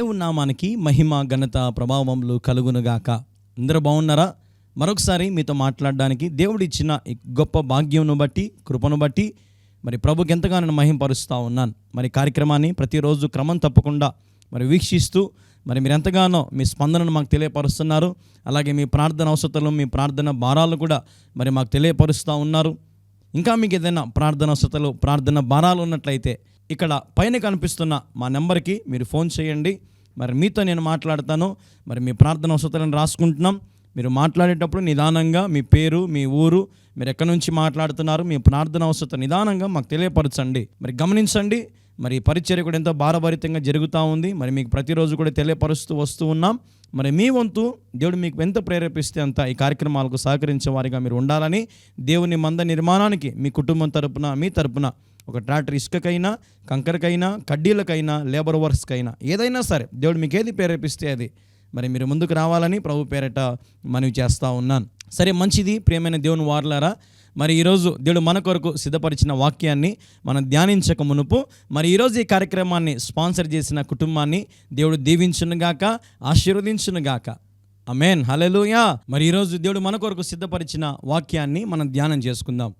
దేవుని నామానికి మహిమ ఘనత ప్రభావములు కలుగునుగాక. అందరూ బాగున్నారా? మరొకసారి మీతో మాట్లాడడానికి దేవుడు ఇచ్చిన గొప్ప భాగ్యంను బట్టి కృపను బట్టి మరి ప్రభుకి ఎంతగానో నేను మహింపరుస్తూ ఉన్నాను. మరి కార్యక్రమాన్ని ప్రతిరోజు క్రమం తప్పకుండా మరి వీక్షిస్తూ మరి మీరు ఎంతగానో మీ స్పందనను మాకు తెలియపరుస్తున్నారు. అలాగే మీ ప్రార్థన అవసరతలు మీ ప్రార్థన భారాలు కూడా మరి మాకు తెలియపరుస్తూ ఉన్నారు. ఇంకా మీకు ఏదైనా ప్రార్థన అవసరతలు ప్రార్థన భారాలు ఉన్నట్లయితే ఇక్కడ పైన కనిపిస్తున్న మా నెంబర్కి మీరు ఫోన్ చేయండి. మరి మీతో నేను మాట్లాడతాను. మరి మీ ప్రార్థన వసతులను రాసుకుంటున్నాం. మీరు మాట్లాడేటప్పుడు నిదానంగా మీ పేరు మీ ఊరు మీరు ఎక్కడి నుంచి మాట్లాడుతున్నారు మీ ప్రార్థన అవసరత నిదానంగా మాకు తెలియపరచండి. మరి గమనించండి. మరి పరిచర్య కూడా ఎంతో భారభరితంగా జరుగుతూ ఉంది. మరి మీకు ప్రతిరోజు కూడా తెలియపరుస్తూ వస్తూ ఉన్నాం. మరి మీ వంతు దేవుడు మీకు ఎంత ప్రేరేపిస్తే అంత ఈ కార్యక్రమాలకు సహకరించే వారిగా మీరు ఉండాలని దేవుని మంద నిర్మాణానికి మీ కుటుంబం తరపున మీ తరపున ఒక ట్రాక్టర్ ఇసుకకైనా కంకరకైనా కడ్డీలకైనా లేబర్ వర్క్స్కైనా ఏదైనా సరే దేవుడు మీకు ఏది ప్రేరేపిస్తే అది. మరి మీరు ముందుకు రావాలని ప్రభు పేరట మనవి చేస్తూ ఉన్నాను. సరే మంచిది ప్రియమైన దేవుని వార్లారా మరి ఈరోజు దేవుడు మన కొరకు సిద్ధపరిచిన వాక్యాన్ని మనం ధ్యానించక మునుపు మరి ఈరోజు ఈ కార్యక్రమాన్ని స్పాన్సర్ చేసిన కుటుంబాన్ని దేవుడు దీవించునుగాక ఆశీర్వదించునుగాక. అమేన్ హలెలుయా మరి ఈరోజు దేవుడు మన కొరకు సిద్ధపరిచిన వాక్యాన్ని మనం ధ్యానం చేసుకుందాం.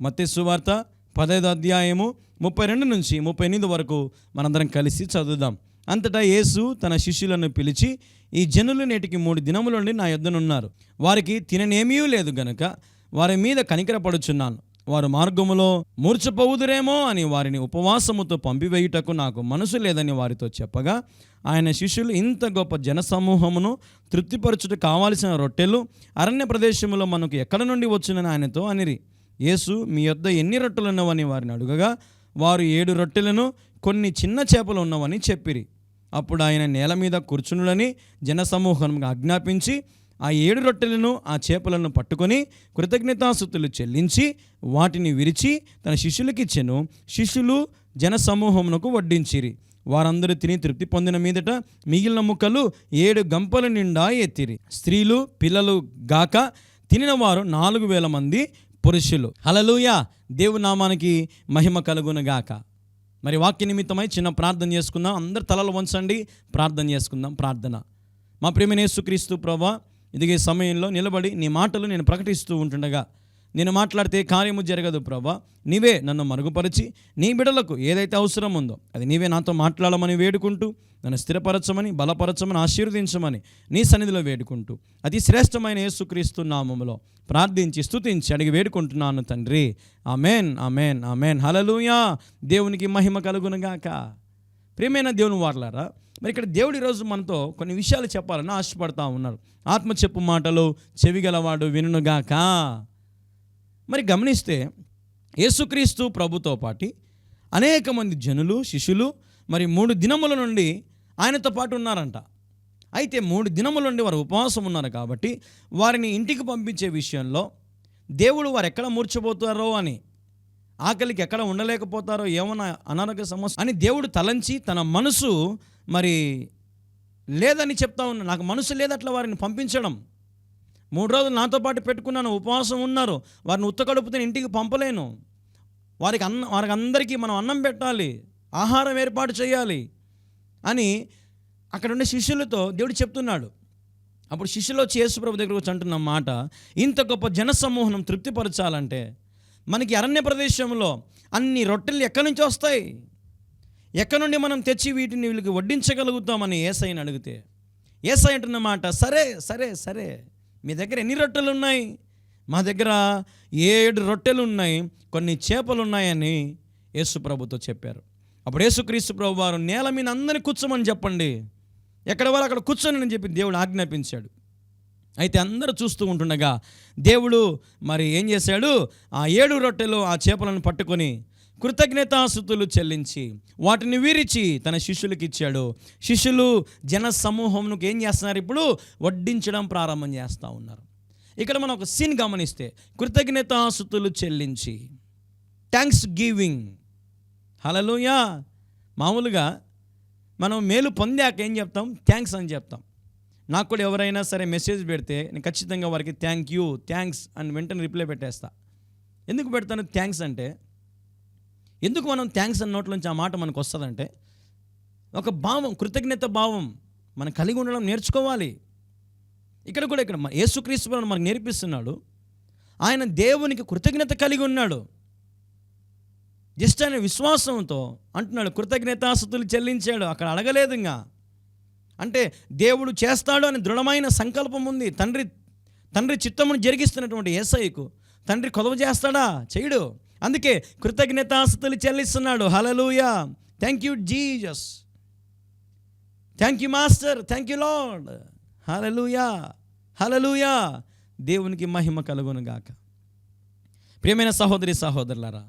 మత్తే సువార్త పదహైదు అధ్యాయము ముప్పై రెండు నుంచి ముప్పై ఎనిమిది వరకు మనందరం కలిసి చదువుదాం. అంతటా యేసు తన శిష్యులను పిలిచి ఈ జనులు నేటికి మూడు దినముల నుండి నా యుద్ధనున్నారు వారికి తిననేమీ లేదు గనుక వారి మీద కనికరపడుచున్నాను. వారు మార్గములో మూర్చపోవుదురేమో అని వారిని ఉపవాసముతో పంపివేయుటకు నాకు మనసు లేదని వారితో చెప్పగా ఆయన శిష్యులు ఇంత గొప్ప జనసమూహమును తృప్తిపరచుట కావాల్సిన రొట్టెలు అరణ్య ప్రదేశములో మనకు ఎక్కడ నుండి వచ్చునని ఆయనతో అనిరి. యేసు మీ యొద్ద ఎన్ని రొట్టెలు ఉన్నవని వారిని అడుగగా వారు ఏడు రొట్టెలను కొన్ని చిన్న చేపలు ఉన్నవని చెప్పిరి. అప్పుడు ఆయన నేల మీద కూర్చునుడని జనసమూహంగా ఆజ్ఞాపించి ఆ ఏడు రొట్టెలను ఆ చేపలను పట్టుకొని కృతజ్ఞతాసుతులు చెల్లించి వాటిని విరిచి తన శిష్యులకిచ్చెను శిష్యులు జనసమూహమునకు వడ్డించిరి. వారందరూ తిని తృప్తి పొందిన మీదట మిగిలిన ముక్కలు ఏడు గంపల నిండా ఎత్తిరి. స్త్రీలు పిల్లలు గాక తినిన వారు నాలుగు వేల మంది పురుషులు. హలలుయా దేవునామానికి మహిమ కలుగునగాక. మరి వాక్య నిమిత్తమై చిన్న ప్రార్థన చేసుకుందాం. అందరు తలలు వంచండి. ప్రార్థన చేసుకుందాం. ప్రార్థన. మా ప్రేమ నేసుక్రీస్తు ప్రభా ఇదిగే సమయంలో నిలబడి నీ మాటలు నేను ప్రకటిస్తూ ఉంటుండగా నేను మాట్లాడితే కార్యము జరగదు ప్రభా. నీవే నన్ను మరుగుపరిచి నీ బిడలకు ఏదైతే అవసరం ఉందో అది నీవే నాతో మాట్లాడమని వేడుకుంటూ నన్ను స్థిరపరచమని బలపరచమని ఆశీర్వదించమని నీ సన్నిధిలో వేడుకుంటూ అతి శ్రేష్టమైన యేసుక్రీస్తు నామములో ప్రార్థించి స్తుతించి అడిగి వేడుకుంటున్నాను తండ్రి. Amen amen amen. హలలుయా దేవునికి మహిమ కలుగునుగాక. ప్రియమైన దేవుని వాడలారా మరి ఇక్కడ దేవుడు ఈరోజు మనతో కొన్ని విషయాలు చెప్పాలని ఆశపడతా ఉన్నారు. ఆత్మ చెప్పు మాటలు చెవిగలవాడు వినుగాక మరి గమనిస్తే యేసుక్రీస్తు ప్రభుతో పాటి అనేక మంది జనులు శిష్యులు మరి మూడు దినముల నుండి ఆయనతో పాటు ఉన్నారంట. అయితే మూడు దినముల నుండి వారు ఉపవాసం ఉన్నారు కాబట్టి వారిని ఇంటికి పంపించే విషయంలో దేవుడు వారు ఎక్కడ మూర్చబోతారో అని ఆకలికి ఎక్కడ ఉండలేకపోతారో ఏమైనా అనారోగ్య సమస్య అని దేవుడు తలంచి తన మనసు మరి లేదని చెప్తా ఉన్నా నాకు మనసు లేదట్లా వారిని పంపించడం మూడు రోజులు నాతో పాటు పెట్టుకున్నాను ఉపవాసం ఉన్నారు. వారిని ఉత్తకడుపుతో ఇంటికి పంపలేను. వారికి అన్న వారికి అందరికీ మనం అన్నం పెట్టాలి ఆహారం ఏర్పాటు చేయాలి అని అక్కడ ఉండే శిష్యులతో దేవుడు చెప్తున్నాడు. అప్పుడు శిష్యులు వచ్చి యేసుప్రభు దగ్గర వచ్చి అంటున్న మాట ఇంత గొప్ప జనసమూహం తృప్తిపరచాలంటే మనకి అరణ్య ప్రదేశంలో అన్ని రొట్టెలు ఎక్కడి నుంచి వస్తాయి? ఎక్కడి నుండి మనం తెచ్చి వీటిని వీళ్ళకి వడ్డించగలుగుతామని ఏసైని అడిగితే ఏసై అంటున్న మాట సరే సరే సరే మీ దగ్గర ఎన్ని రొట్టెలు ఉన్నాయి మా దగ్గర ఏడు రొట్టెలు ఉన్నాయి కొన్ని చేపలు ఉన్నాయని యేసు ప్రభుతో చెప్పారు. అప్పుడు యేసుక్రీస్తు ప్రభు వారు నేల మీద అందరినీ కూర్చోమని చెప్పండి. ఎక్కడ వాళ్ళు అక్కడ కూర్చొని అని చెప్పి దేవుడు ఆజ్ఞాపించాడు. అయితే అందరూ చూస్తూ ఉంటుండగా దేవుడు మరి ఏం చేశాడు? ఆ ఏడు రొట్టెలు ఆ చేపలను పట్టుకొని కృతజ్ఞతాస్థుతులు చెల్లించి వాటిని విరిచి తన శిష్యులకు ఇచ్చాడు. శిష్యులు జన సమూహంకు ఏం చేస్తున్నారు? ఇప్పుడు వడ్డించడం ప్రారంభం చేస్తూ ఉన్నారు. ఇక్కడ మనం ఒక సీన్ గమనిస్తే కృతజ్ఞతాస్థుతులు చెల్లించి థ్యాంక్స్ గివింగ్ హలలుయా మామూలుగా మనం మేలు పొందాక ఏం చెప్తాం? థ్యాంక్స్ అని చెప్తాం. నాకు కూడా ఎవరైనా సరే మెసేజ్ పెడితే నేను ఖచ్చితంగా వారికి థ్యాంక్ యూ థ్యాంక్స్ అని వెంటనే రిప్లై పెట్టేస్తా. ఎందుకు పెడతాను థ్యాంక్స్ అంటే ఎందుకు మనం థ్యాంక్స్ అన్న నోట్లోంచి ఆ మాట మనకు వస్తుందంటే ఒక భావం కృతజ్ఞత భావం మనం కలిగి ఉండడం నేర్చుకోవాలి. ఇక్కడ కూడా ఇక్కడ మన యేసుక్రీస్తు మనకు నేర్పిస్తున్నాడు. ఆయన దేవునికి కృతజ్ఞత కలిగి ఉన్నాడు. జస్ట్ ఆయన విశ్వాసంతో అంటున్నాడు కృతజ్ఞతాసతులు చెల్లించాడు అక్కడ అడగలేదు ఇంకా. అంటే దేవుడు చేస్తాడు అని దృఢమైన సంకల్పం ఉంది. తండ్రి తండ్రి చిత్తమును జరిగిస్తున్నటువంటి ఏసైకు తండ్రి కొదవ చేస్తాడా? చేయడు అందుకే కృతజ్ఞతాస్తులు చెల్లిస్తున్నాడు. Hallelujah thank you Jesus thank you master thank you Lord hallelujah hallelujah దేవునికి మహిమ కలుగును గాక. ప్రియమైన సహోదరి సహోదరులారా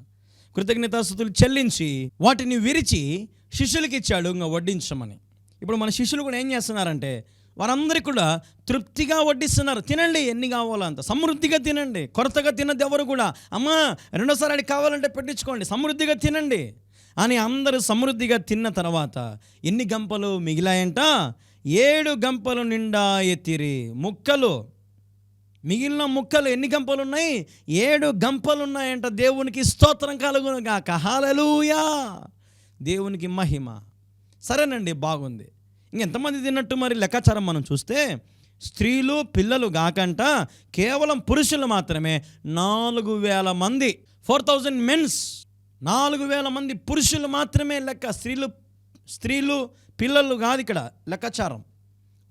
కృతజ్ఞతాస్తుతులు చెల్లించి వాటిని విరిచి శిష్యులకి ఇచ్చాడు ఇంకా వడ్డించమని. ఇప్పుడు మన శిష్యులు కూడా ఏం చేస్తున్నారంటే వారందరికీ కూడా తృప్తిగా వడ్డిస్తున్నారు. తినండి ఎన్ని కావాలో అంత. సమృద్ధిగా తినండి. కొరతగా తినద్దు ఎవరు కూడా. అమ్మా రెండోసారి కావాలంటే పెట్టించుకోండి. సమృద్ధిగా తినండి. అని అందరూ సమృద్ధిగా తిన్న తర్వాత ఎన్ని గంపలు మిగిలాయంట? ఏడు గంపలు నిండా ఎత్తిరి ముక్కలు. మిగిలిన ముక్కలు ఎన్ని గంపలు ఉన్నాయి ఏడు గంపలు ఉన్నాయంట దేవునికి. స్తోత్రం కలుగును గాక హాలలుయా! దేవునికి మహిమ. సరేనండి బాగుంది. ఇంకెంతమంది తిన్నట్టు మరి లెక్కాచారం మనం చూస్తే స్త్రీలు పిల్లలు కాకంట కేవలం పురుషులు మాత్రమే నాలుగు వేల మంది ఫోర్ థౌజండ్ మెన్స్. నాలుగు వేల మంది పురుషులు మాత్రమే లెక్క స్త్రీలు స్త్రీలు పిల్లలు కాదు ఇక్కడ లెక్కాచారం.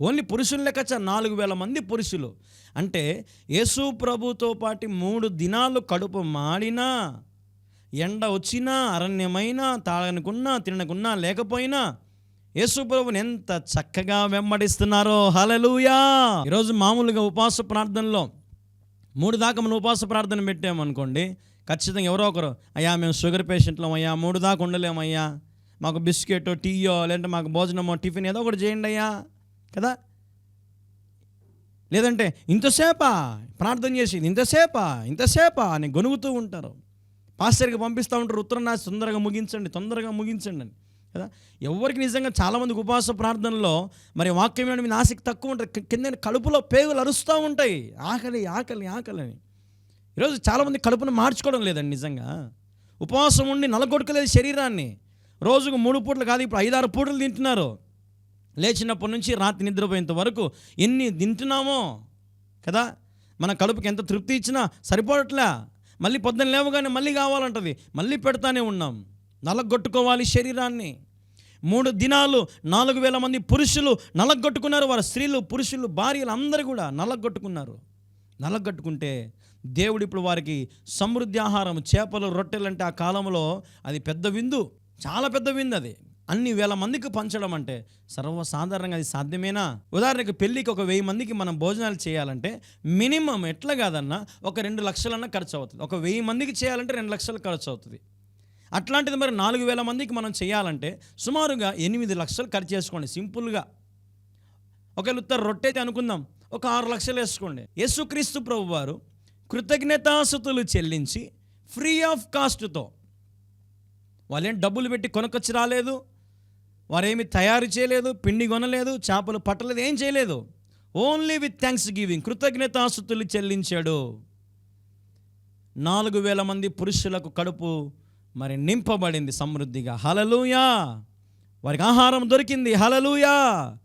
ఓన్లీ పురుషులు లెక్కాచారం నాలుగు వేల మంది పురుషులు. అంటే యేసు ప్రభుతో పాటు మూడు దినాలు కడుపు మాడినా ఎండ వచ్చినా అరణ్యమైనా తాగనుకున్నా తినకున్నా లేకపోయినా యేసుప్రభుని ఎంత చక్కగా వెంబడిస్తున్నారో. హలలుయా ఈరోజు మామూలుగా ఉపవాస ప్రార్థనలో మూడు దాకా మనం ఉపవాస ప్రార్థన పెట్టామనుకోండి ఖచ్చితంగా ఎవరో ఒకరు అయ్యా మేము షుగర్ పేషెంట్లం అయ్యా మూడు దాకా ఉండలేమయ్యా మాకు బిస్కెట్ టీయో లేదంటే మాకు భోజనమో టిఫిన్ ఏదో ఒకటి చేయండి అయ్యా కదా? లేదంటే ఇంతసేపా ప్రార్థన చేసి ఇంతసేపా ఇంతసేపా అని గొనుగుతూ ఉంటారు. పాస్టర్కి పంపిస్తూ ఉంటారు ఉత్తరం రాసి తొందరగా ముగించండి తొందరగా ముగించండి అని. కదా? ఎవరికి నిజంగా చాలామంది ఉపవాస ప్రార్థనలో మరి వాక్యం మీద ఆసక్తి తక్కువ ఉంటుంది. కింద కడుపులో పేగులు అరుస్తూ ఉంటాయి. ఆకలి ఆకలి ఆకలి అని. ఈరోజు చాలామంది కడుపును మార్చుకోవడం లేదండి నిజంగా. ఉపవాసం ఉండి నలగొట్టుకోలేదు శరీరాన్ని రోజుకు మూడు పూటలు కాదు ఇప్పుడు ఐదారు పూటలు తింటున్నారు. లేచినప్పటి నుంచి రాత్రి నిద్రపోయేంత వరకు ఎన్ని తింటున్నామో కదా? మన కడుపుకి ఎంత తృప్తి ఇచ్చినా సరిపోవట్లే. మళ్ళీ పొద్దున్న లేవగానే మళ్ళీ కావాలంటది. మళ్ళీ పెడతానే ఉన్నాం. నలగొట్టుకోవాలి శరీరాన్ని. మూడు దినాలు నాలుగు వేల మంది పురుషులు నలగొట్టుకున్నారు. వారి స్త్రీలు పురుషులు భార్యలు అందరూ కూడా నలగొట్టుకున్నారు. నలగొట్టుకుంటే దేవుడు ఇప్పుడు వారికి సమృద్ధి ఆహారం చేపలు రొట్టెలు అంటే ఆ కాలంలో అది పెద్ద విందు చాలా పెద్ద విందు అది. అన్ని వేల మందికి పంచడం అంటే సర్వసాధారణంగా అది సాధ్యమేనా? ఉదాహరణకు పెళ్ళికి ఒక వెయ్యి మందికి మనం భోజనాలు చేయాలంటే మినిమం ఎట్లా కాదన్నా ఒక రెండు లక్షలన్నా ఖర్చు అవుతుంది. ఒక వెయ్యి మందికి చేయాలంటే రెండు లక్షలు ఖర్చు అవుతుంది. అట్లాంటిది మరి నాలుగు వేల మందికి మనం చేయాలంటే సుమారుగా ఎనిమిది లక్షలు ఖర్చు చేసుకోండి సింపుల్గా. ఒకవేళ ఉత్తర రొట్టె అయితే అనుకుందాం ఒక ఆరు లక్షలు వేసుకోండి. యేసుక్రీస్తు ప్రభు వారు కృతజ్ఞతాసుతులు చెల్లించి ఫ్రీ ఆఫ్ కాస్ట్తో వాళ్ళేం డబ్బులు పెట్టి కొనకొచ్చి రాలేదు వారేమి తయారు చేయలేదు పిండి కొనలేదు చేపలు పట్టలేదు ఏం చేయలేదు. ఓన్లీ విత్ థ్యాంక్స్ గివింగ్ కృతజ్ఞతాసుతులు చెల్లించాడు. నాలుగు వేల మంది పురుషులకు కడుపు మరి నింపబడింది సమృద్ధిగా. హలలుయా వారికి ఆహారం దొరికింది. హలలుయా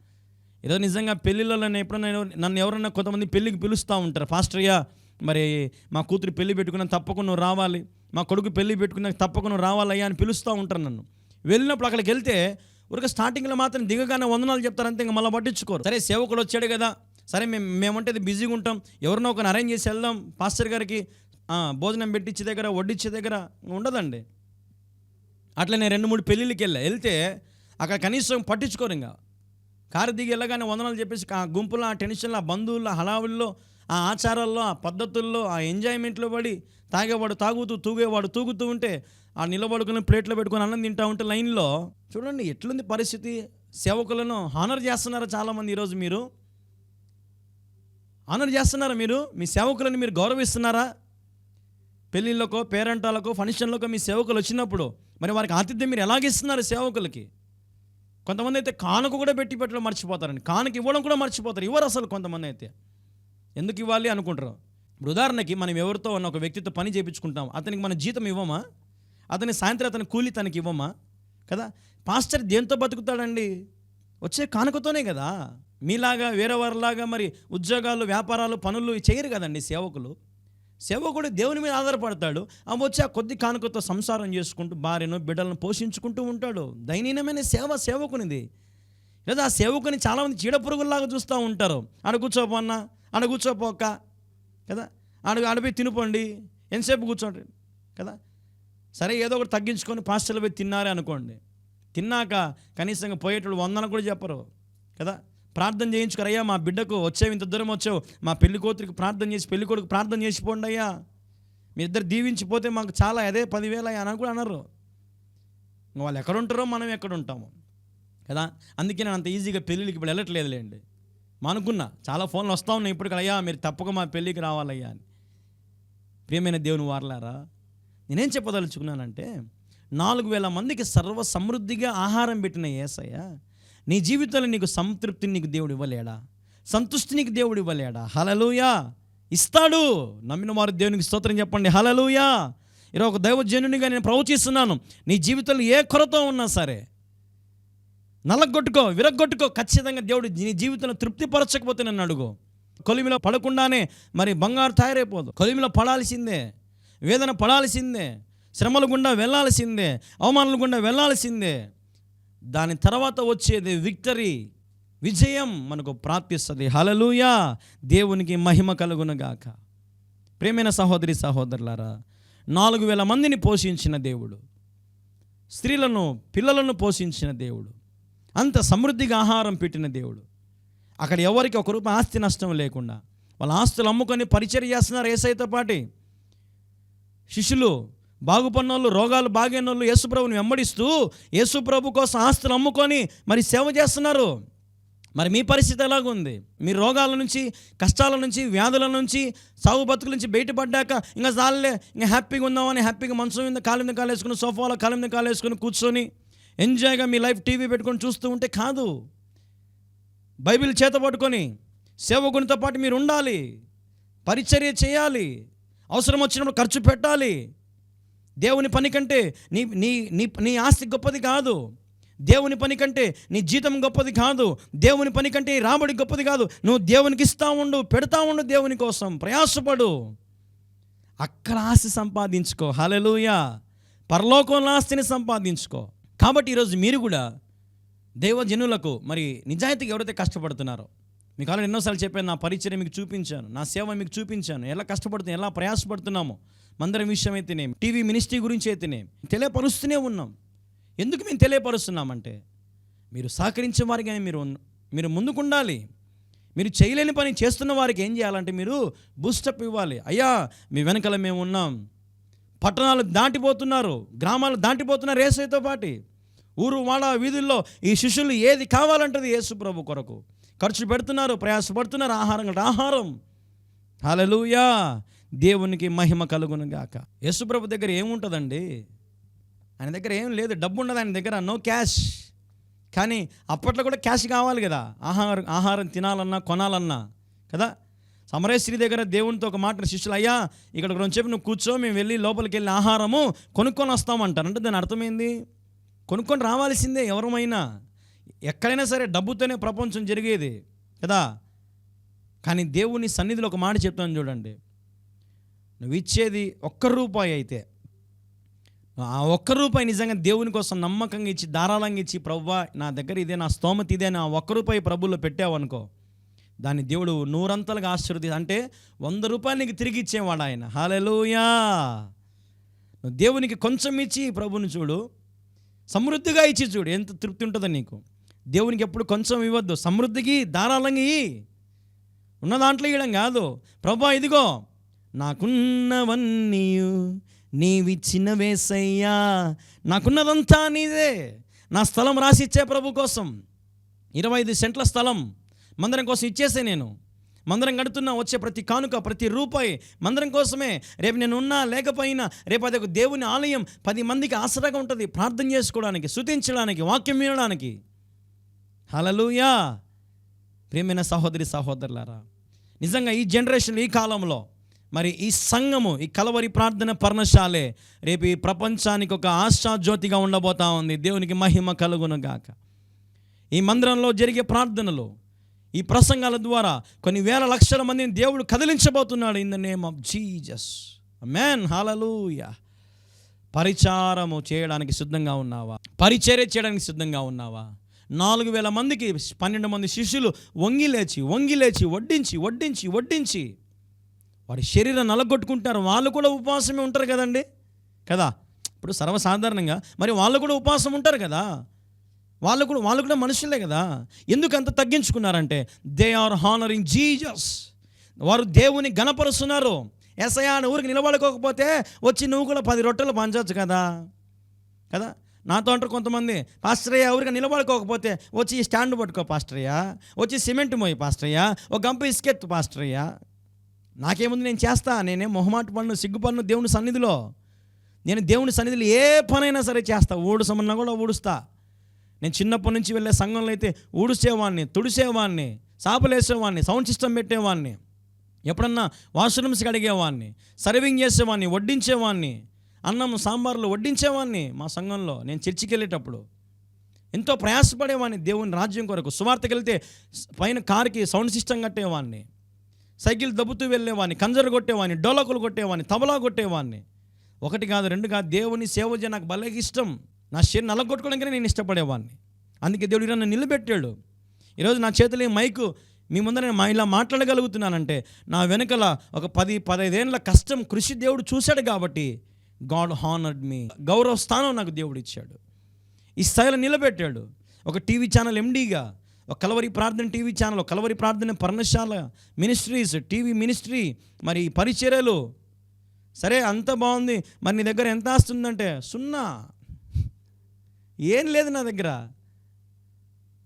ఏదో నిజంగా పెళ్ళిళ్ళలో నేను నేను- నన్ను ఎవరన్నా కొంతమంది పెళ్ళికి పిలుస్తూ ఉంటారు. ఫాస్టర్గా మరి మా కూతురు పెళ్ళి పెట్టుకున్నా తప్పకుండా నువ్వు రావాలి. మా కొడుకు పెళ్ళి పెట్టుకున్నా తప్పకుండా నువ్వు రావాలయ్యా అని పిలుస్తూ ఉంటారు నన్ను. వెళ్ళినప్పుడు అక్కడికి వెళ్తే ఊరిక స్టార్టింగ్లో మాత్రం దిగగానే వందనాలు చెప్తారు. అంతే ఇంకా మళ్ళీ పట్టించుకోరు. సరే సేవకుడు వచ్చాడు కదా. సరే మేము మేమంటే బిజీగా ఉంటాం. ఎవరినో ఒకరిని అరేంజ్ చేసి వెళ్దాం. పాస్టర్ గారికి భోజనం పెట్టించే దగ్గర వడ్డించే దగ్గర ఉండదండి. అట్లా నేను రెండు మూడు పెళ్ళిళ్ళకి వెళ్ళా. వెళ్తే అక్కడ కనీసం పట్టించుకోరు ఇంకా. కారు దిగి వెళ్ళగానే వందనాలు చెప్పేసి ఆ గుంపులో ఆ టెన్షన్లో ఆ బంధువుల్లో హలావుల్లో ఆ ఆచారాల్లో ఆ పద్ధతుల్లో ఆ ఎంజాయ్మెంట్లో పడి తాగేవాడు తాగుతూ తూగేవాడు తూగుతూ ఉంటే ఆ నిలబడుకుని ప్లేట్లో పెట్టుకుని అన్నం తింటా ఉంటే లైన్లో చూడండి ఎట్లుంది పరిస్థితి? సేవకులను హానర్ చేస్తున్నారా చాలామంది ఈరోజు మీరు? హానర్ చేస్తున్నారా మీరు? మీ సేవకులను మీరు గౌరవిస్తున్నారా? పెళ్ళిళ్ళకో పేరెంటాలకో ఫంక్షన్లకో మీ సేవకులు వచ్చినప్పుడు మరి వారికి ఆతిథ్యం మీరు ఎలాగిస్తున్నారు సేవకులకి? కొంతమంది అయితే కానుక కూడా పెట్టి పెట్టడం మర్చిపోతారండి. కానుక ఇవ్వడం కూడా మర్చిపోతారు. ఇవ్వరు అసలు కొంతమంది అయితే. ఎందుకు ఇవ్వాలి అనుకుంటారు? ఇప్పుడు ఉదాహరణకి మనం ఎవరితో ఉన్న ఒక వ్యక్తితో పని చేయించుకుంటాం అతనికి మన జీతం ఇవ్వమా? అతని సాయంత్రం అతని కూలి తనకి ఇవ్వమా? కదా? పాస్టర్ దేంతో బతుకుతాడండి? వచ్చే కానుకతోనే కదా. మీలాగా వేరే వారిలాగా మరి ఉద్యోగాలు వ్యాపారాలు పనులు చేయరు కదండి సేవకులు. సేవకుడు దేవుని మీద ఆధారపడతాడు. ఆ వచ్చి ఆ కొద్ది కానుకతో సంసారం చేసుకుంటూ భార్యను బిడ్డలను పోషించుకుంటూ ఉంటాడు. దైనీనమైన సేవ సేవకునిది. లేదా ఆ సేవకుని చాలామంది చీడపురుగుల్లాగా చూస్తూ ఉంటారు. ఆడ కూర్చోపోన్నా ఆడ కూర్చోపోక కదా? ఆడ ఆడపోయి తినుకోండి ఎంతసేపు కూర్చోండి. కదా? సరే ఏదో ఒకటి తగ్గించుకొని పాస్టర్లు పోయి తిన్నారే అనుకోండి. తిన్నాక కనీసంగా పోయేటప్పుడు వందన కూడా చెప్పరు. కదా? ప్రార్థన చేయించుకోరు అయ్యా. మా బిడ్డకు వచ్చావు ఇంత దూరం వచ్చావు. మా పెళ్ళి కూతురికి ప్రార్థన చేసి పెళ్ళి కొడుకు ప్రార్థన చేసిపోండి అయ్యా. మీ ఇద్దరు దీవించిపోతే మాకు చాలా అదే పదివేలు అయ్యా అని కూడా అన్నారు వాళ్ళు ఎక్కడుంటారో మనం ఎక్కడ ఉంటాము కదా? అందుకే నేను అంత ఈజీగా పెళ్ళిళ్ళకి ఇప్పుడు వెళ్ళట్లేదులేండి. మా అనుకున్నా చాలా ఫోన్లు వస్తూ ఉన్నాయి ఇప్పుడు అయ్యా మీరు తప్పక మా పెళ్ళికి రావాలయ్యా అని. ప్రియమైన దేవుని వారలారా నేనేం చెప్పదలుచుకున్నానంటే నాలుగు వేల మందికి సర్వ సమృద్ధిగా ఆహారం పెట్టిన ఏసయ్య నీ జీవితంలో నీకు సంతృప్తిని నీకు దేవుడు ఇవ్వలేడా? సంతుష్టి నీకు దేవుడు ఇవ్వలేడా? హలలుయా ఇస్తాడు. నమ్మిన వారు దేవునికి స్తోత్రం చెప్పండి. హలలుయా ఈరోజు ఒక దైవజనునిగా నేను ప్రవచిస్తున్నాను. నీ జీవితంలో ఏ కొరత ఉన్నా సరే నలగొట్టుకో విరగొట్టుకో ఖచ్చితంగా దేవుడు నీ జీవితంలో తృప్తిపరచకపోతే నన్ను అడుగు. కొలిమిలో పడకుండానే మరి బంగారు తయారైపోదు. కొలిమిలో పడాల్సిందే. వేదన పడాల్సిందే. శ్రమల గుండా వెళ్ళాల్సిందే అవమానాల గుండా వెళ్ళాల్సిందే దాని తర్వాత వచ్చేది విక్టరీ విజయం మనకు ప్రాప్తిస్తుంది. హలలుయా దేవునికి మహిమ కలుగునగాక. ప్రేమైన సహోదరి సహోదరులారా నాలుగు వేల మందిని పోషించిన దేవుడు స్త్రీలను పిల్లలను పోషించిన దేవుడు అంత సమృద్ధిగా ఆహారం పెట్టిన దేవుడు. అక్కడ ఎవరికి ఒక రూపాయి ఆస్తి నష్టం లేకుండా వాళ్ళ ఆస్తులు అమ్ముకొని పరిచయం చేస్తున్నారు ఏసైతో పాటి. శిష్యులు బాగుపడినోళ్ళు రోగాలు బాగైనోళ్ళు యేసుప్రభుని వెంబడిస్తూ యేసుప్రభు కోసం ఆస్తులు అమ్ముకొని మరి సేవ చేస్తున్నారు. మరి మీ పరిస్థితి ఎలాగుంది? మీ రోగాల నుంచి కష్టాల నుంచి వ్యాధుల నుంచి సాగు బతుకుల నుంచి బయటపడ్డాక ఇంకా చాలే ఇంకా హ్యాపీగా ఉందామని హ్యాపీగా మంచం మీద కాలు మీద కాలు వేసుకుని సోఫాలో కాలు మీద కాలు వేసుకుని కూర్చొని ఎంజాయ్గా మీ లైఫ్ టీవీ పెట్టుకొని చూస్తూ ఉంటే కాదు. బైబిల్ చేత పట్టుకొని సేవకునితో పాటు మీరు ఉండాలి. పరిచర్య చేయాలి. అవసరం వచ్చినప్పుడు ఖర్చు పెట్టాలి. దేవుని పని కంటే నీ నీ నీ నీ ఆస్తి గొప్పది కాదు. దేవుని పని కంటే నీ జీతం గొప్పది కాదు. దేవుని పని కంటే రాబడి గొప్పది కాదు. నువ్వు దేవునికి ఇస్తా ఉండు పెడతా ఉండు దేవుని కోసం. ప్రయాసపడు. అక్కడ ఆస్తి సంపాదించుకో. హలలుయా పరలోకంలో ఆస్తిని సంపాదించుకో. కాబట్టి ఈరోజు మీరు కూడా దేవజనులకు మరి నిజాయితీగా ఎవరైతే కష్టపడుతున్నారో మీకు ఆల్రెడీ ఎన్నోసార్లు చెప్పాను నా పరిచయం మీకు చూపించాను నా సేవ మీకు చూపించాను ఎలా కష్టపడుతున్నాను ఎలా ప్రయాసపడుతున్నామో మందరం విషయం అయితేనే టీవీ మినిస్ట్రీ గురించి అయితేనే తెలియపరుస్తూనే ఉన్నాం. ఎందుకు మేము తెలియపరుస్తున్నామంటే మీరు సహకరించే వారికి మీరు మీరు ముందుకుండాలి. మీరు చేయలేని పని చేస్తున్న వారికి ఏం చేయాలంటే మీరు బూస్టప్ ఇవ్వాలి. అయ్యా మీ వెనకాల మేము ఉన్నాం. పట్టణాలు దాటిపోతున్నారు. గ్రామాలు దాటిపోతున్నారు ఏసైతో పాటి. ఊరు వాడ వీధుల్లో ఈ శిష్యులు ఏది కావాలంటది యేసు ప్రభు కొరకు. ఖర్చు పెడుతున్నారు ప్రయాసపడుతున్నారు ఆహారం ఆహారం. హల్లెలూయా. దేవునికి మహిమ కలుగును గాక. యేసుప్రభు దగ్గర ఏముంటుందండి? ఆయన దగ్గర ఏం లేదు. డబ్బు ఉండదు ఆయన దగ్గర. No cash. కానీ అప్పట్లో కూడా క్యాష్ కావాలి కదా. ఆహారం ఆహారం తినాలన్నా కొనాలన్నా. కదా? సమరేశ్వరి దగ్గర దేవునితో ఒక మాట శిష్యులు అయ్యా ఇక్కడ కొంచెంసేపు నువ్వు కూర్చో మేము వెళ్ళి లోపలికి వెళ్ళి ఆహారము కొనుక్కొని వస్తామంటారు. అంటే దాని అర్థమైంది? కొనుక్కొని రావాల్సిందే ఎవరమైనా. ఎక్కడైనా సరే డబ్బుతోనే ప్రపంచం జరిగేది. కదా? కానీ దేవుని సన్నిధిలో ఒక మాట చెప్తాను చూడండి. నువ్వు ఇచ్చేది ఒక్క రూపాయి అయితే ఆ ఒక్క రూపాయి నిజంగా దేవుని కోసం నమ్మకంగా ఇచ్చి ధారాళంగా ఇచ్చి ప్రవ్వా నా దగ్గర ఇదే నా స్తోమత ఇదే నా ఒక్క రూపాయి ప్రభుల్లో పెట్టావనుకో దాన్ని దేవుడు నూరంతలుగా ఆశీర్వది అంటే వంద రూపాయలు నీకు తిరిగి ఇచ్చేవాడు ఆయన. హాలెలుయా దేవునికి కొంచెం ఇచ్చి ప్రభుని చూడు సమృద్ధిగా ఇచ్చి చూడు ఎంత తృప్తి ఉంటుందో నీకు. దేవునికి ఎప్పుడు కొంచెం ఇవ్వద్దు సమృద్ధికి ధారాళంగా ఉన్న దాంట్లో ఇవ్వడం కాదు. ప్రభా ఇదిగో నాకున్నవన్నీ నీవిచ్చిన వేసయ్యా. నాకున్నదంతా నీదే. నా స్థలం రాసిచ్చే ప్రభు కోసం. ఇరవై ఐదు సెంట్ల స్థలం మందిరం కోసం ఇచ్చేసే నేను. మందిరం కడుతున్నా వచ్చే ప్రతి కానుక ప్రతి రూపాయి మందిరం కోసమే. రేపు నేను ఉన్నా లేకపోయినా రేపు అది ఒక దేవుని ఆలయం. పది మందికి ఆసరాగా ఉంటుంది. ప్రార్థన చేసుకోవడానికి శుతించడానికి వాక్యం వినడానికి. హలలుయా ప్రేమైన సహోదరి సహోదరులారా నిజంగా ఈ జనరేషన్ ఈ కాలంలో మరి ఈ సంఘము ఈ కలవరి ప్రార్థన పర్ణశాలే రేపు ఈ ప్రపంచానికి ఒక ఆశాజ్యోతిగా ఉండబోతా ఉంది. దేవునికి మహిమ కలుగును గాక. ఈ మందిరంలో జరిగే ప్రార్థనలు ఈ ప్రసంగాల ద్వారా కొన్ని వేల లక్షల మందిని దేవుడు కదిలించబోతున్నాడు in the name of Jesus man hallelujah పరిచారము చేయడానికి సిద్ధంగా ఉన్నావా? పరిచర్య చేయడానికి సిద్ధంగా ఉన్నావా? నాలుగు వేల మందికి పన్నెండు మంది శిష్యులు వంగి లేచి వంగి లేచి వడ్డించి వడ్డించి వడ్డించి వారి శరీరం నలగొట్టుకుంటారు. వాళ్ళు కూడా ఉపవాసమే ఉంటారు కదండి? కదా? ఇప్పుడు సర్వసాధారణంగా మరి వాళ్ళు కూడా ఉపవాసం ఉంటారు కదా? వాళ్ళు కూడా వాళ్ళు కూడా మనుషులే కదా? ఎందుకు అంత తగ్గించుకున్నారంటే దే ఆర్ హానరింగ్ జీజస్ వారు దేవుని గణపరుస్తున్నారు. ఎస్ఐ అని ఊరికి నిలబడుకోకపోతే వచ్చి నువ్వు కూడా పది రొట్టెలు పంచవచ్చు కదా? కదా? నాతో అంటారు కొంతమంది పాస్టరయ్య ఊరికి నిలబడుకోకపోతే వచ్చి ఈ స్టాండ్ పట్టుకో పాస్టరయ్య. వచ్చి సిమెంట్ మోయి పాస్టరయ్య. ఒక గంప ఇసుకెత్తు పాస్టరయ్య. నాకేముంది నేను చేస్తా? నేనే మొహమాట పన్ను సిగ్గు పన్ను దేవుని సన్నిధిలో? నేను దేవుని సన్నిధిలో ఏ పనైనా సరే చేస్తా. ఊడుసమన్నా కూడా ఊడుస్తా. నేను చిన్నప్పటి నుంచి వెళ్ళే సంఘంలో అయితే ఊడుసేవాడిని తుడిసేవాడిని సాపలేసేవాడిని సౌండ్ సిస్టమ్ పెట్టేవాడిని ఎప్పుడన్నా వాష్రూమ్స్ కడిగేవాడిని సర్వింగ్ చేసేవాడిని వడ్డించేవాడిని అన్నం సాంబార్లు వడ్డించేవాడిని మా సంఘంలో నేను చర్చికి వెళ్ళేటప్పుడు ఎంతో ప్రయాసపడేవాడిని దేవుని రాజ్యం కొరకు. సువార్తకి వెళ్తే పైన కారుకి సౌండ్ సిస్టమ్ కట్టేవాడిని సైకిల్ దబ్బుతూ వెళ్ళేవాడిని కంజరు కొట్టేవాడిని డోలకులు కొట్టేవాడిని తబలా కొట్టేవాడిని. ఒకటి కాదు రెండు కాదు దేవుని సేవ చేయ నాకు భలే ఇష్టం. నా శరీరం నలగొట్టుకోవడానికి నేను ఇష్టపడేవాడిని. అందుకే దేవుడు నన్ను నిలబెట్టాడు. ఈరోజు నా చేతిలో మైకు మీ ముందర నేను మా ఇలా మాట్లాడగలుగుతున్నానంటే నా వెనకల ఒక పది పదహైదేళ్ళ కష్టం కృషి దేవుడు చూశాడు కాబట్టి గాడ్ హానర్డ్ మీ. గౌరవ స్థానం నాకు దేవుడు ఇచ్చాడు. ఈ స్థాయిలో నిలబెట్టాడు. ఒక టీవీ ఛానల్ ఎండీగా కలవరి ప్రార్థన టీవీ ఛానల్ కలవరి ప్రార్థన పర్ణశాల మినిస్ట్రీస్ టీవీ మినిస్ట్రీ మరి పరిచర్యలు. సరే అంత బాగుంది. మరి నీ దగ్గర ఎంత వస్తుందంటే సున్నా. ఏం లేదు నా దగ్గర.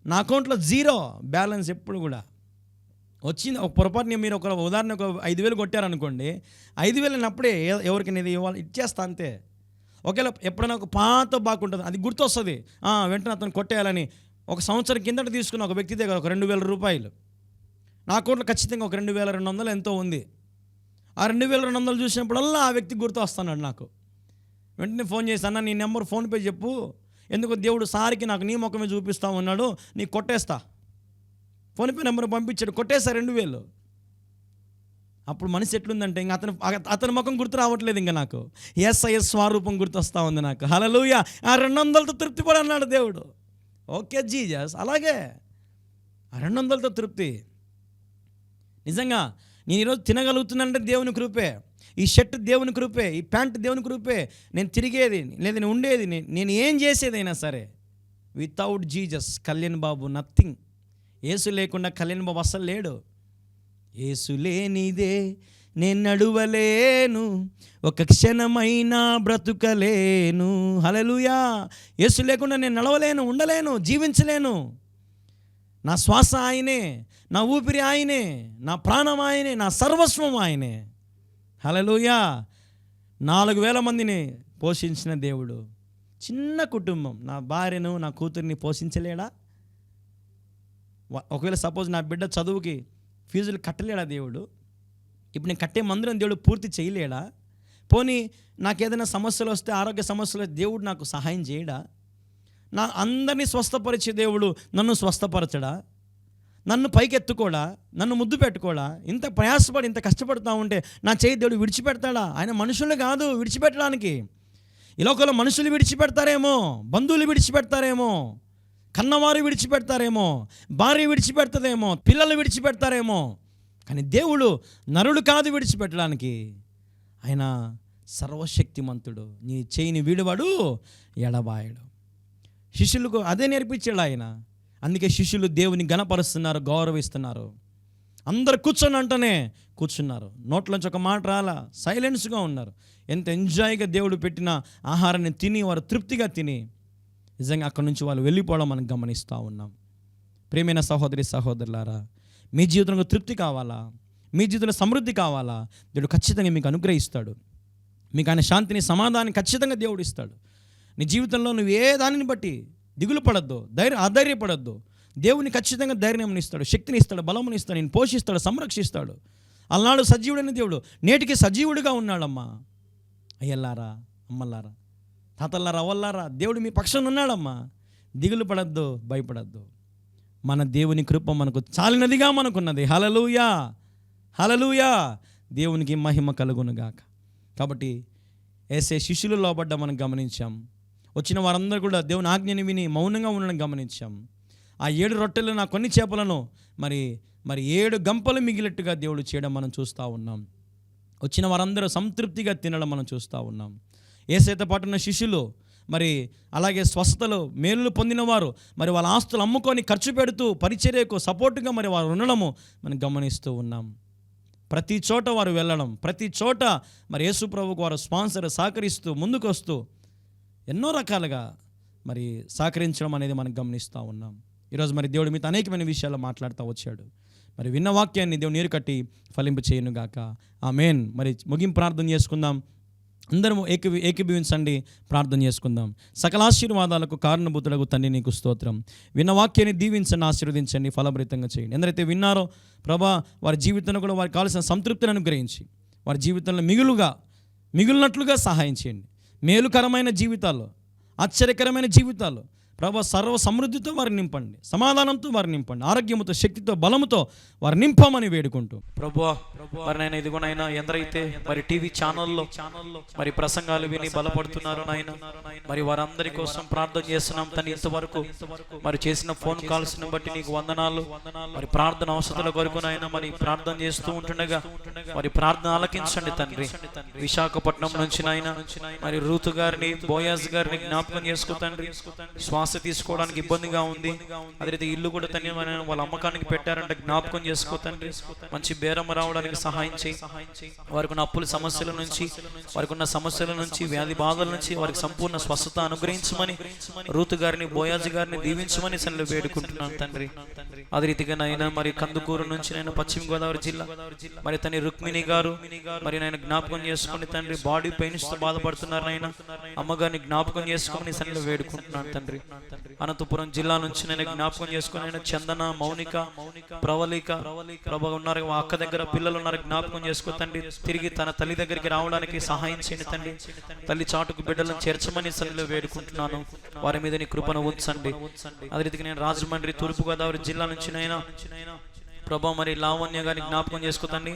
నా అకౌంట్లో జీరో బ్యాలెన్స్ ఎప్పుడు కూడా. వచ్చింది ఒక పొరపాటుని మీరు ఒక ఉదాహరణ ఒక ఐదు వేలు కొట్టారనుకోండి ఐదు వేలు అప్పుడే ఎవరికి నేను ఇవ్వాలి ఇచ్చేస్తా అంతే. ఒకవేళ ఎప్పుడైనా ఒక పాత బాగుంటుంది అది గుర్తొస్తుంది. వెంటనే అతను కొట్టేయాలని. ఒక సంవత్సరం కిందట తీసుకున్న ఒక వ్యక్తి దగ్గర ఒక రెండు వేల రూపాయలు. నా అకౌంట్లో ఖచ్చితంగా ఒక రెండు వేల రెండు వందలు ఎంతో ఉంది. ఆ రెండు వేల రెండు వందలు చూసినప్పుడల్లా ఆ వ్యక్తి గుర్తు వస్తున్నాడు నాకు. వెంటనే ఫోన్ చేసి అన్న నీ నెంబర్ ఫోన్పే చెప్పు. ఎందుకు దేవుడు సారికి నాకు నీ ముఖమే చూపిస్తా ఉన్నాడు. నీ కొట్టేస్తా. ఫోన్పే నెంబర్ పంపించాడు. కొట్టేస్తా రెండు వేలు. అప్పుడు మనిషి ఎట్లుందంటే ఇంకా అతను అతని ముఖం గుర్తు రావట్లేదు ఇంకా నాకు. ఎస్ఐఎస్ స్వరూపం గుర్తొస్తా ఉంది నాకు. హలలుయ ఆ రెండు వందలతో తృప్తి పడి అన్నాడు దేవుడు. Okay Jesus. అలాగే రెండు వందలతో తృప్తి. నిజంగా నేను ఈరోజు తినగలుగుతున్నానంటే దేవుని కృపే. ఈ షర్ట్ దేవుని కృపే ఈ ప్యాంట్ దేవుని కృపే. నేను తిరిగేది లేదా నేను ఉండేది నేను ఏం చేసేదైనా సరే without Jesus Kalyan Babu nothing Yesu లేకుండా కళ్యాణ్ బాబు అస్సలు లేడు. ఏసు లేనిదే నేను నడువలేను ఒక క్షణమైనా బ్రతుకలేను. హలలుయా యేసు లేకుండా నేను నడవలేను ఉండలేను జీవించలేను. నా శ్వాస ఆయనే నా ఊపిరి ఆయనే నా ప్రాణం ఆయనే నా సర్వస్వం ఆయనే. హలలుయా నాలుగు వేల మందిని పోషించిన దేవుడు. చిన్న కుటుంబం. నా భార్యను నా కూతుర్ని పోషించలేడా? ఒకవేళ సపోజ్ నా బిడ్డ చదువుకి ఫీజులు కట్టలేడా దేవుడు? ఇప్పుడు నేను కట్టే మందిరం దేవుడు పూర్తి చేయలేడా? పోనీ నాకు ఏదైనా సమస్యలు వస్తే ఆరోగ్య సమస్యలు దేవుడు నాకు సహాయం చేయడా? నా అందరినీ స్వస్థపరిచే దేవుడు నన్ను స్వస్థపరచడా? నన్ను పైకి ఎత్తుకోడా నన్ను ముద్దు పెట్టుకోడా? ఇంత ప్రయాసపడి ఇంత కష్టపడుతూ ఉంటే నా చేయి దేవుడు విడిచిపెడతాడా? ఆయన మనుషులు కాదు విడిచిపెట్టడానికి. ఈ లోకంలో మనుషులు విడిచిపెడతారేమో బంధువులు విడిచిపెడతారేమో కన్నవారు విడిచిపెడతారేమో భార్య విడిచిపెడతదేమో పిల్లలు విడిచిపెడతారేమో కానీ దేవుడు నరుడు కాదు విడిచిపెట్టడానికి ఆయన సర్వశక్తిమంతుడు. నీ చేయిని వీడువాడు ఎడబాయడు. శిష్యులకు అదే నేర్పించాడు ఆయన. అందుకే శిష్యులు దేవుని గణపరుస్తున్నారు గౌరవిస్తున్నారు. అందరు కూర్చొని అంటనే కూర్చున్నారు. నోట్లోంచి ఒక మాట రాలా సైలెన్స్గా ఉన్నారు. ఎంత ఎంజాయ్గా దేవుడు పెట్టిన ఆహారాన్ని తిని వారు తృప్తిగా తిని నిజంగా అక్కడి నుంచి వాళ్ళు వెళ్ళిపోవడం మనం గమనిస్తూ ఉన్నాం. ప్రేమైన సహోదరి సహోదరులారా మీ జీవితంలో తృప్తి కావాలా? మీ జీవితంలో సమృద్ధి కావాలా? దేవుడు ఖచ్చితంగా మీకు అనుగ్రహిస్తాడు. మీకు ఆయన శాంతిని సమాధానం ఖచ్చితంగా దేవుడు ఇస్తాడు. నీ జీవితంలో నువ్వు ఏ దానిని బట్టి దిగులు పడద్దు ధైర్య అధైర్యపడద్దు. దేవుని ఖచ్చితంగా ధైర్యం ఇస్తాడు శక్తిని ఇస్తాడు బలముని ఇస్తాడు నేను పోషిస్తాడు సంరక్షిస్తాడు. అలనాడు సజీవుడైన దేవుడు నేటికి సజీవుడిగా ఉన్నాడమ్మా. అయ్యల్లారా అమ్మల్లారా తాతల్లారా అవ్వల్లారా దేవుడు మీ పక్షాన ఉన్నాడమ్మా. దిగులు పడద్దు భయపడద్దు. మన దేవుని కృప మనకు చాలినదిగా మనకున్నది. హలలుయా హలలుయా దేవునికి మహిమ కలుగునుగాక. కాబట్టి ఏసే శిష్యులు లోబడ్డ మనం గమనించాం. వచ్చిన వారందరూ కూడా దేవుని ఆజ్ఞని విని మౌనంగా ఉండడం గమనించాం. ఆ ఏడు రొట్టెలు నా కొన్ని చేపలను మరి మరి ఏడు గంపలు మిగిలినట్టుగా దేవుడు చేయడం మనం చూస్తూ ఉన్నాం. వచ్చిన వారందరూ సంతృప్తిగా తినడం మనం చూస్తూ ఉన్నాం. ఏసైతే పాటున్న శిష్యులు మరి అలాగే స్వస్థతలు మేలులు పొందినవారు. మరి వాళ్ళ ఆస్తులు అమ్ముకొని ఖర్చు పెడుతూ పరిచర్యకు సపోర్టుగా మరి వారు ఉండడము మనం గమనిస్తూ ఉన్నాం. ప్రతి చోట వారు వెళ్ళడం ప్రతి చోట మరి యేసుప్రభుకు వారు స్పాన్సర్ సహకరిస్తూ ముందుకు వస్తూ ఎన్నో రకాలుగా మరి సహకరించడం అనేది మనం గమనిస్తూ ఉన్నాం. ఈరోజు మరి దేవుడి మీతో అనేకమైన విషయాలు మాట్లాడుతూ వచ్చాడు. మరి విన్న వాక్యాన్ని దేవుడు నీరు కట్టి ఫలింపు చేయనుగాక ఆ మెయిన్ మరి ముగింపు ప్రార్థన చేసుకుందాం. అందరము ఏకీ ఏకీభవించండి. ప్రార్థన చేసుకుందాం. సకల ఆశీర్వాదాలకు కారణభూతులకు తండ్రి నీకు స్తోత్రం. విన్న వాక్యాన్ని దీవించండి ఆశీర్వదించండి ఫలభరితంగా చేయండి. ఎందరైతే విన్నారో ప్రభా వారి జీవితంలో కూడా వారికి కావాల్సిన సంతృప్తిని అనుగ్రహించి వారి జీవితంలో మిగులుగా మిగిలినట్లుగా సహాయం చేయండి. మేలుకరమైన జీవితాలు ఆశ్చర్యకరమైన జీవితాలు ప్రభా సర్వ సమృద్ధితో వారిని నింపండి సమాధానంతో వారిని నింపండి ఆరోగ్యముతో శక్తితో బలముతో వారు నింపమని వేడుకుంటూ. ప్రభు మరి నేను ఇదిగోనైనా ఎందరైతే మరి టీవీ ఛానల్లో మరి ప్రసంగాలు విని బలపడుతున్నారు నాయన మరి వారందరి కోసం ప్రార్థన చేస్తున్నాం తను ఇంతవరకు మరి చేసిన ఫోన్ కాల్స్ని బట్టి నీకు వందనాలు మరి ప్రార్థన అవసరాల కొరకు నాయన మరి ప్రార్థన చేస్తూ ఉంటుండగా మరి ప్రార్థన ఆలకించండి తండ్రి. విశాఖపట్నం నుంచి నాయన మరి రూతు గారిని బోయాస్ గారిని జ్ఞాపకం చేసుకో తండ్రి. శ్వాస తీసుకోవడానికి ఇబ్బందిగా ఉంది. అదే రీతి ఇల్లు కూడా తనే వాళ్ళ అమ్మకానికి పెట్టారంటే జ్ఞాపకం చేసుకో తండ్రి. మంచి బేరం రావడానికి సహాయం చేయి. వారికి ఉన్న అప్పుల సమస్యల నుంచి వారికి ఉన్న సమస్యల నుంచి వ్యాధి బాధల నుంచి వారికి సంపూర్ణ స్వస్థత అనుగ్రహించమని రూతు గారిని బోయాజి గారిని దీవించమని సన్నిలో వేడుకుంటున్నాను తండ్రి. అదే రీతిగా నాయన మరి కందుకూరు నుంచి నేను పశ్చిమ గోదావరి జిల్లా మరి తన రుక్మిణి గారు మరి నేను జ్ఞాపకం చేసుకుని తండ్రి బాడీ పెయిన్స్తో బాధపడుతున్నారు నాయన. అమ్మగారిని జ్ఞాపకం చేసుకుని సన్నిలో వేడుకుంటున్నాను తండ్రి. అనంతపురం జిల్లా నుంచి నేను జ్ఞాపకం చేసుకుని నేను చందన మౌనిక ప్రవళిక ప్రభ ఉన్నారు. మా అక్క దగ్గర పిల్లలు ఉన్నారు. జ్ఞాపకం చేసుకో తండ్రి. తిరిగి తన తల్లి దగ్గరికి రావడానికి సహాయం చేయండి తండ్రి. తల్లి చాటుకు బిడ్డలను చేర్చమని సన్నిలో వేడుకుంటున్నాను. వారి మీద నీ కృపను ఉంచండి. అదే రీతిగా నేను రాజమండ్రి తూర్పుగోదావరి జిల్లా నుంచి నైనా ప్రభా మరి లావణ్య గారిని జ్ఞాపకం చేసుకోతండి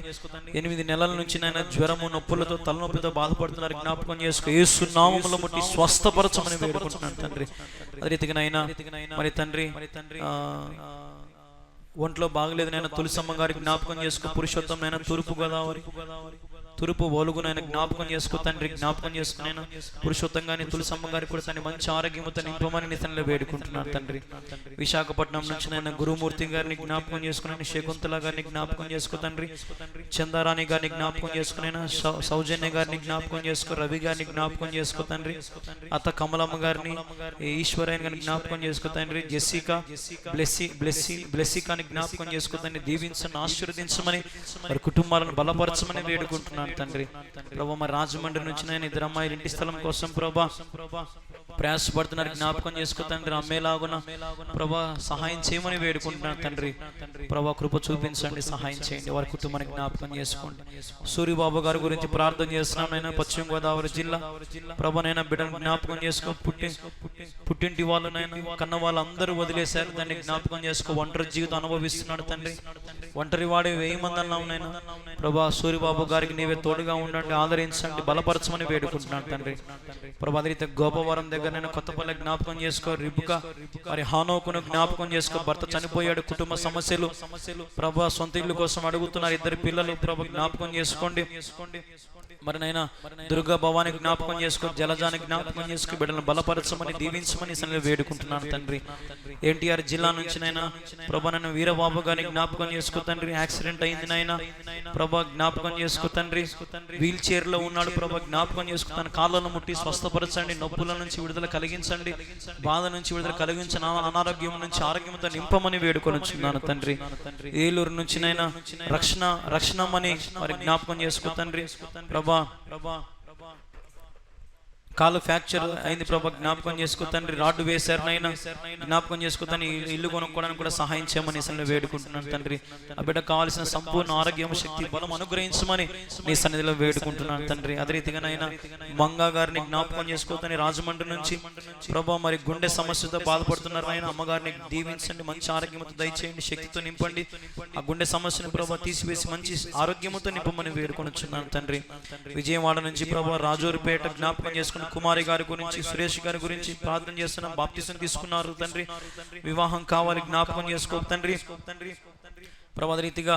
ఎనిమిది నెలల నుంచి నాయన జ్వరము నొప్పులతో తలనొప్పితో బాధపడుతున్నారు. జ్ఞాపకం చేసుకో. ఏసు నామముల ముట్టి స్వస్థపరచమని వేడుకుంటున్నాను తండ్రి. అదే రీతిగా నాయన మరి తండ్రి ఆ, ఒంట్లో బాగలేదు నేను తులసమ్మ గారి జ్ఞాపకం చేసుకో. పురుషోత్తం నైనా తూర్పు గోదావరి. తూర్పు ఓలుగునైనా జ్ఞాపకం చేసుకో తండ్రి జ్ఞాపకం చేసుకునైనా పురుషోత్తం గాని తులసమ్మ గారి కూడా తన మంచి ఆరోగ్యంతో నింపమని నితనలో వేడుకుంటున్నాను తండ్రి. విశాఖపట్నం నుంచి నేను గురుమూర్తి గారిని జ్ఞాపకం చేసుకుని శకుంతల గారిని జ్ఞాపకం చేసుకో తండ్రి. చందారాణి గారిని జ్ఞాపకం చేసుకునైనా సౌజన్య గారిని జ్ఞాపకం చేసుకో రవి గారిని జ్ఞాపకం చేసుకో తండ్రి. అత్త కమలమ్మ గారిని ఈశ్వరాయన్ గారిని జ్ఞాపకం చేసుకో తండ్రి. జెసికా బ్లెస్సి బ్లెస్సి బ్లెస్సికాని జ్ఞాపకం చేసుకో తండ్రి. దీవించమని ఆశీర్వదించమని మరి కుటుంబాలను బలపరచమని వేడుకుంటున్నాను తండ్రి. ప్రభా మరి రాజమండ్రి నుంచి నేను ఇద్దరు అమ్మాయిలు ఇంటి స్థలం కోసం ప్రభా. ప్రయాసపడుతున్నారు జ్ఞాపకం చేసుకో తండ్రి అమ్మేలాగున ప్రభా సహాయం చేయమని వేడుకుంటున్నాను తండ్రి. ప్రభా కృప చూపించండి సహాయం చేయండి వారి కుటుంబానికి జ్ఞాపకం చేసుకోండి. సూర్యబాబు గారి గురించి ప్రార్థన చేస్తున్నాం నేను పశ్చిమ గోదావరి జిల్లా. ప్రభా నైనా బిడ్డను జ్ఞాపకం చేసుకో పుట్టి పుట్టింటి వాళ్ళనైనా కన్న వాళ్ళందరూ వదిలేశారు దాన్ని జ్ఞాపకం చేసుకో ఒంటరి జీవితం అనుభవిస్తున్నాడు తండ్రి. ఒంటరి వాడి వెయ్యి మంది అన్నాం నేను. ప్రభా సూర్యబాబు గారికి నీవే తోడుగా ఉండండి ఆదరించండి బలపరచమని వేడుకుంటున్నాను తండ్రి. ప్రభా అదే గోపవరం దగ్గర నేను కొత్తపల్లి జ్ఞాపకం చేసుకో రిబుక మరి హానోకును జ్ఞాపకం చేసుకో. భర్త చనిపోయాడు కుటుంబ సమస్యలు. ప్రభా సొంత ఇల్లు కోసం అడుగుతున్నారు. ఇద్దరు పిల్లలు ప్రభు జ్ఞాపకం చేసుకోండి. మరి నైనా దుర్గా భవానికి జ్ఞాపకం చేసుకో జలజాని జ్ఞాపకం చేసుకో. బిడ్డలను బలపరచమని దీవించమని వేడుకుంటున్నాను తండ్రి. ఎన్టీఆర్ జిల్లా నుంచి నైనా ప్రభా నన్ను వీరబాబు గారిని జ్ఞాపకం చేసుకో తండ్రి. యాక్సిడెంట్ అయింది నాయన. ప్రభా జ్ఞాపకం చేసుకో తండ్రి. వీల్ చైర్లో ఉన్నాడు ప్రభా జ్ఞాపకం చేసుకుని తన కాళ్ళను ముట్టి స్వస్థపరచండి. నొప్పుల నుంచి విడుదల కలిగించండి. బాధ నుంచి విడుదల కలిగించిన అనారోగ్యం నుంచి ఆరోగ్యంతో నింపమని వేడుకొని వచ్చున్నాను తండ్రి. ఏలూరు నుంచి రక్షణ రక్షణమని మరి జ్ఞాపకం చేసుకో తండ్రి. ప్రభా ప్రభా కాలు ఫ్రాక్చర్ అయింది ప్రభా జ్ఞాపకం చేసుకో తండ్రి రాడ్డు వేశారు నాయన. జ్ఞాపకం చేసుకో తండ్రి ఇల్లు కొనుక్కోవడానికి కూడా సహాయం చేయమని సన్నిధిలో వేడుకుంటున్నాను తండ్రి. ఆ బిడ్డ కావాల్సిన సంపూర్ణ ఆరోగ్యం శక్తి బలం అనుగ్రహించమని నీ సన్నిధిలో వేడుకుంటున్నాను తండ్రి. అదే రీతిగా నాయన మంగా గారిని జ్ఞాపకం చేసుకోతని రాజమండ్రి నుంచి ప్రభా మరి గుండె సమస్యతో బాధపడుతున్నారు ఆయన అమ్మగారిని దీవించండి మంచి ఆరోగ్యంతో దయచేయండి శక్తితో నింపండి. ఆ గుండె సమస్యను ప్రభా తీసివేసి మంచి ఆరోగ్యముతో నింపమని వేడుకొనుచున్నాను తండ్రి విజయవాడ నుంచి ప్రభా రాజూరిపేట జ్ఞాపకం చేసుకున్న కుమారి గారి గురించి సురేష్ గారి గురించి ప్రార్థన చేస్తున్నాం బాప్తిసం తీసుకున్నారు తండ్రి. వివాహం కావాలి జ్ఞాపకం చేసుకో తండ్రి. తండ్రి ప్రభా రీతిగా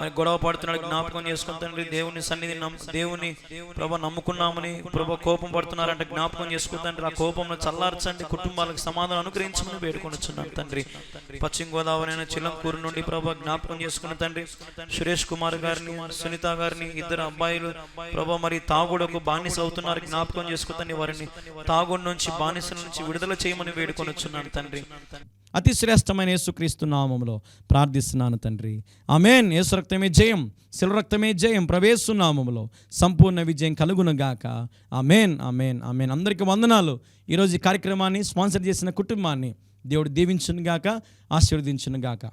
మరి గొడవ పడుతున్నాడు జ్ఞాపకం చేసుకుని తండ్రి దేవుని సన్నిధి దేవుని ప్రభా నమ్ముకున్నామని ప్రభా కోపం పడుతున్నారంటే జ్ఞాపకం చేసుకుని తండ్రి ఆ కోపంలో చల్లార్చండి కుటుంబాలకు సమాధానం అనుగ్రహించమని వేడుకొనిచున్నాను తండ్రి. పశ్చిమ గోదావరి అయిన చిలంకూరు నుండి ప్రభా జ్ఞాపకం చేసుకున్న తండ్రి సురేష్ కుమార్ గారిని సునీత గారిని ఇద్దరు అబ్బాయిలు ప్రభా మరి తాగుడకు బానిస అవుతున్నారు. జ్ఞాపకం చేసుకుని వారిని తాగుడు నుంచి బానిసల నుంచి విడుదల చేయమని వేడుకొనిచున్నాను తండ్రి. అతి శ్రేష్టమైన యేసుక్రీస్తు నామములో ప్రార్థిస్తున్నాను తండ్రి. ఆమెన్. యేసు రక్తమే జయం. శిల రక్తమే జయం. ప్రవేశు నామములో సంపూర్ణ విజయం కలుగునుగాక ఆమెన్. ఆమెన్. ఆమెన్. అందరికీ వందనాలు. ఈరోజు ఈ కార్యక్రమాన్ని స్పాన్సర్ చేసిన కుటుంబాన్ని దేవుడు దీవించునుగాక గాక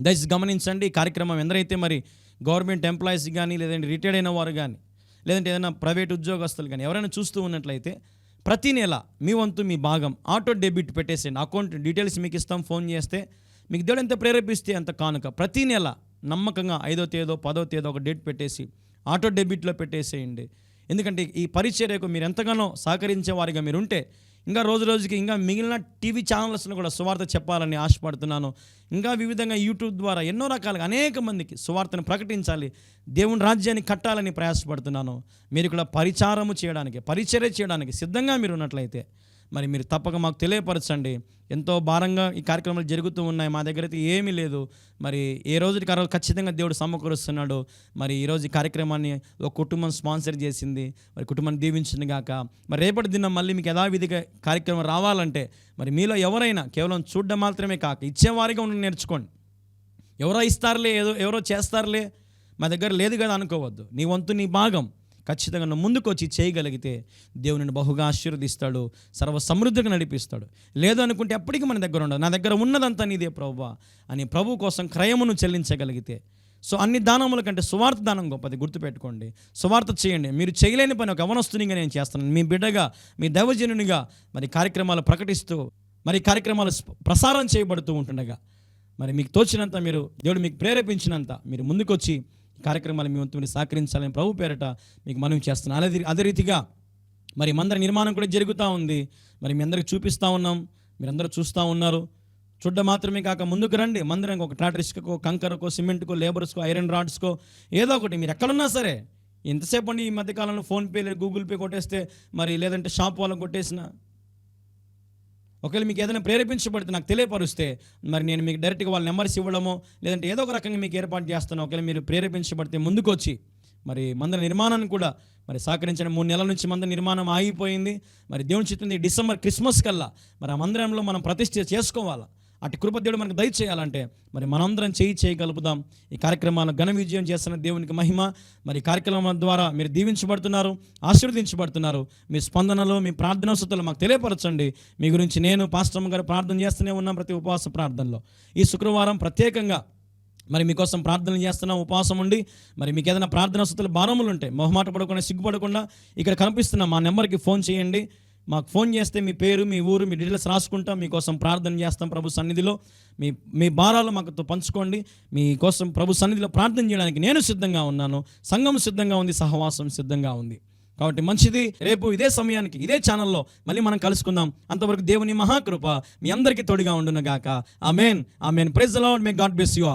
దయచేసి గమనించండి ఈ కార్యక్రమం ఎందరైతే మరి గవర్నమెంట్ ఎంప్లాయీస్ కానీ లేదంటే రిటైర్డ్ అయిన వారు కానీ లేదంటే ఏదైనా ప్రైవేట్ ఉద్యోగస్తులు కానీ ఎవరైనా చూస్తూ ఉన్నట్లయితే ప్రతి నెల మీ వంతు మీ భాగం ఆటో డెబిట్ పెట్టేసేయండి. అకౌంట్ డీటెయిల్స్ మీకు ఇస్తాం ఫోన్ చేస్తే మీకు దేవుడు ఎంత ప్రేరేపిస్తే అంత కానుక. ప్రతి నెల నమ్మకంగా ఐదో తేదో పదో తేదో ఒక డేట్ పెట్టేసి ఆటో డెబిట్లో పెట్టేసేయండి. ఎందుకంటే ఈ పరిచర్యకు మీరు ఎంతగానో సహకరించే వారిగా మీరు ఉంటే ఇంకా రోజు రోజుకి ఇంకా మిగిలిన టీవీ ఛానల్స్లో కూడా సువార్త చెప్పాలని ఆశపడుతున్నాను. ఇంకా వివిధంగా యూట్యూబ్ ద్వారా ఎన్నో రకాలుగా అనేక మందికి సువార్తను ప్రకటించాలి దేవుని రాజ్యాన్ని కట్టాలని ప్రయాసపడుతున్నాను. మీరు కూడా పరిచారము చేయడానికి పరిచర్య చేయడానికి సిద్ధంగా మీరు ఉన్నట్లయితే మరి మీరు తప్పక మాకు తెలియపరచండి. ఎంతో భారంగా ఈ కార్యక్రమాలు జరుగుతూ ఉన్నాయి. మా దగ్గర అయితే ఏమీ లేదు. మరి ఏ రోజుకి ఆ రోజు ఖచ్చితంగా దేవుడు సమకూరుస్తున్నాడు. మరి ఈరోజు ఈ కార్యక్రమాన్ని ఒక కుటుంబం స్పాన్సర్ చేసింది. మరి కుటుంబాన్ని దీవించింది గాక. మరి రేపటి దినం మళ్ళీ మీకు యథావిధిగా కార్యక్రమం రావాలంటే మరి మీలో ఎవరైనా కేవలం చూడడం మాత్రమే కాక ఇచ్చేవారిగా ఉండి నేర్చుకోండి. ఎవరో ఇస్తారులే ఏదో ఎవరో చేస్తారులే. మా దగ్గర లేదు కదా అనుకోవద్దు. నీ వంతు నీ భాగం. ఖచ్చితంగా నువ్వు ముందుకు వచ్చి చేయగలిగితే దేవుని బహుగా ఆశీర్వదిస్తాడు సర్వ సమృద్ధిగా నడిపిస్తాడు. లేదు అనుకుంటే ఎప్పటికీ మన దగ్గర ఉండదు. నా దగ్గర ఉన్నదంతా నీదే ప్రభు అని ప్రభు కోసం క్రయమును చెల్లించగలిగితే. సో అన్ని దానముల కంటే సువార్త దానం గొప్పది. గుర్తుపెట్టుకోండి. సువార్త చేయండి. మీరు చేయలేని పని ఒక అవనస్తునిగా నేను చేస్తున్నాను. మీ బిడ్డగా మీ దైవజనునిగా మరి కార్యక్రమాలు ప్రకటిస్తూ మరి కార్యక్రమాలు ప్రసారం చేయబడుతూ ఉంటుండగా మరి మీకు తోచినంత మీరు దేవుడు మీకు ప్రేరేపించినంత మీరు ముందుకొచ్చి కార్యక్రమాలు మీ వంతు సహకరించాలని ప్రభు పేరట మీకు మనం చేస్తున్నాం అదే అదే రీతిగా మరి మందిర నిర్మాణం కూడా జరుగుతూ ఉంది. మరి మీ అందరికి చూపిస్తూ ఉన్నాం. మీరందరూ చూస్తూ ఉన్నారు. చూడ్డ మాత్రమే కాక ముందుకు రండి. మందిరం ఒక టాటర్ ఇసుకకో కంకరకో సిమెంట్కో లేబర్స్కో ఐరన్ రాడ్స్కో ఏదో ఒకటి మీరు ఎక్కడున్నా సరే ఎంతసేపు అండి ఈ మధ్యకాలంలో ఫోన్పే లేదా గూగుల్ పే కొట్టేస్తే మరి లేదంటే షాప్ వాళ్ళకి కొట్టేసిన ఒకవేళ మీకు ఏదైనా ప్రేరేపించబడితే నాకు తెలియపరుస్తే మరి నేను మీకు డైరెక్ట్గా వాళ్ళ నెంబర్స్ ఇవ్వడమో లేదంటే ఏదో ఒక రకంగా మీకు ఏర్పాటు చేస్తాను. ఒకవేళ మీరు ప్రేరేపించబడితే ముందుకొచ్చి మరి మందిర నిర్మాణాన్ని కూడా మరి సహకరించిన మూడు నెలల నుంచి మందిర నిర్మాణం ఆగిపోయింది. మరి దేవుని చిత్తుంది డిసెంబర్ క్రిస్మస్ కల్లా మరి ఆ మందిరంలో మనం ప్రతిష్ఠ చేసుకోవాలా? అటు కృప దేవుడు మనకు దయచేయాలంటే మరి మనందరం చేయి చేయగలుపుదాం. ఈ కార్యక్రమాలను ఘన విజయం చేస్తున్న దేవునికి మహిమ. మరి కార్యక్రమం ద్వారా మీరు దీవించబడుతున్నారు ఆశీర్వదించబడుతున్నారు. మీ స్పందనలో మీ ప్రార్థన సుతులు మాకు తెలియపరచండి. మీ గురించి నేను పాస్టమ్ గారు ప్రార్థన చేస్తూనే ఉన్నాం ప్రతి ఉపవాస ప్రార్థనలో. ఈ శుక్రవారం ప్రత్యేకంగా మరి మీకోసం ప్రార్థన చేస్తున్నాం ఉపవాసం ఉండి. మరి మీకు ఏదైనా ప్రార్థన సుతుల భారములు ఉంటాయి మొహమాట పడకుండా సిగ్గుపడకుండా ఇక్కడ కనిపిస్తున్న మా నెంబర్కి ఫోన్ చేయండి. మాకు ఫోన్ చేస్తే మీ పేరు మీ ఊరు మీ డీటెయిల్స్ రాసుకుంటాం. మీకోసం ప్రార్థన చేస్తాం ప్రభు సన్నిధిలో. మీ మీ భారాలు మాకుతో పంచుకోండి. మీకోసం ప్రభు సన్నిధిలో ప్రార్థన చేయడానికి నేను సిద్ధంగా ఉన్నాను. సంఘం సిద్ధంగా ఉంది సహవాసం సిద్ధంగా ఉంది. కాబట్టి మంచిది. రేపు ఇదే సమయానికి ఇదే ఛానల్లో మళ్ళీ మనం కలుసుకుందాం. అంతవరకు దేవుని మహాకృప మీ అందరికీ తోడుగా ఉండును గాక amen praise Lord may God bless you all